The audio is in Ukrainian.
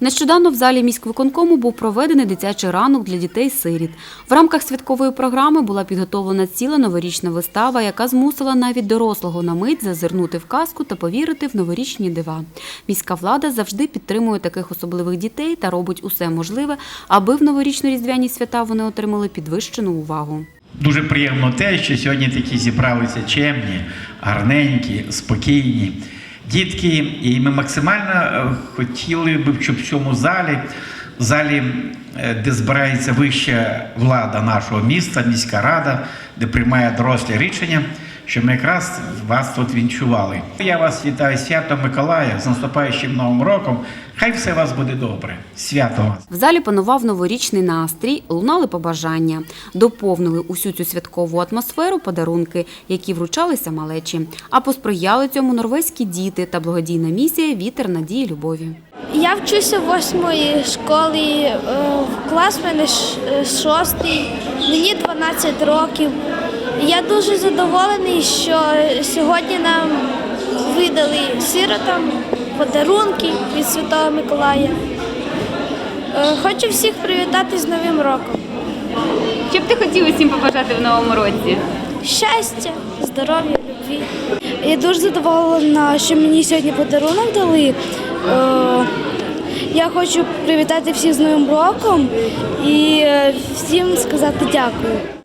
Нещодавно в залі міськвиконкому був проведений дитячий ранок для дітей-сиріт. В рамках святкової програми була підготовлена ціла новорічна вистава, яка змусила навіть дорослого на мить зазирнути в казку та повірити в новорічні дива. Міська влада завжди підтримує таких особливих дітей та робить усе можливе, аби в новорічно-різдвяні свята вони отримали підвищену увагу. Дуже приємно те, що сьогодні такі зібралися чемні, гарненькі, спокійні дітки. І ми максимально е, хотіли б, щоб в цьому залі, залі, е, де збирається вища влада нашого міста, міська рада, де приймає дорослі рішення, щоб ми якраз вас тут вінчували. Я вас вітаю з святом Миколая, з наступаючим новим роком. Хай все у вас буде добре. Свято вас! В залі панував новорічний настрій, лунали побажання, доповнили усю цю святкову атмосферу подарунки, які вручалися малечі. А посприяли цьому норвезькі діти та благодійна місія Вітер надії любові. Я вчуся в восьмої школі, е, клас в мене шостий, мені 12 років. Я дуже задоволений, що сьогодні нам видали сиротам подарунки від Святого Миколая. Е, Хочу всіх привітати з Новим роком. Що б ти хотів усім побажати в новому році? Щастя, здоров'я, любві. Я дуже задоволена, що мені сьогодні подарунок дали. Е, Я хочу привітати всіх з Новим роком і е, всім сказати дякую.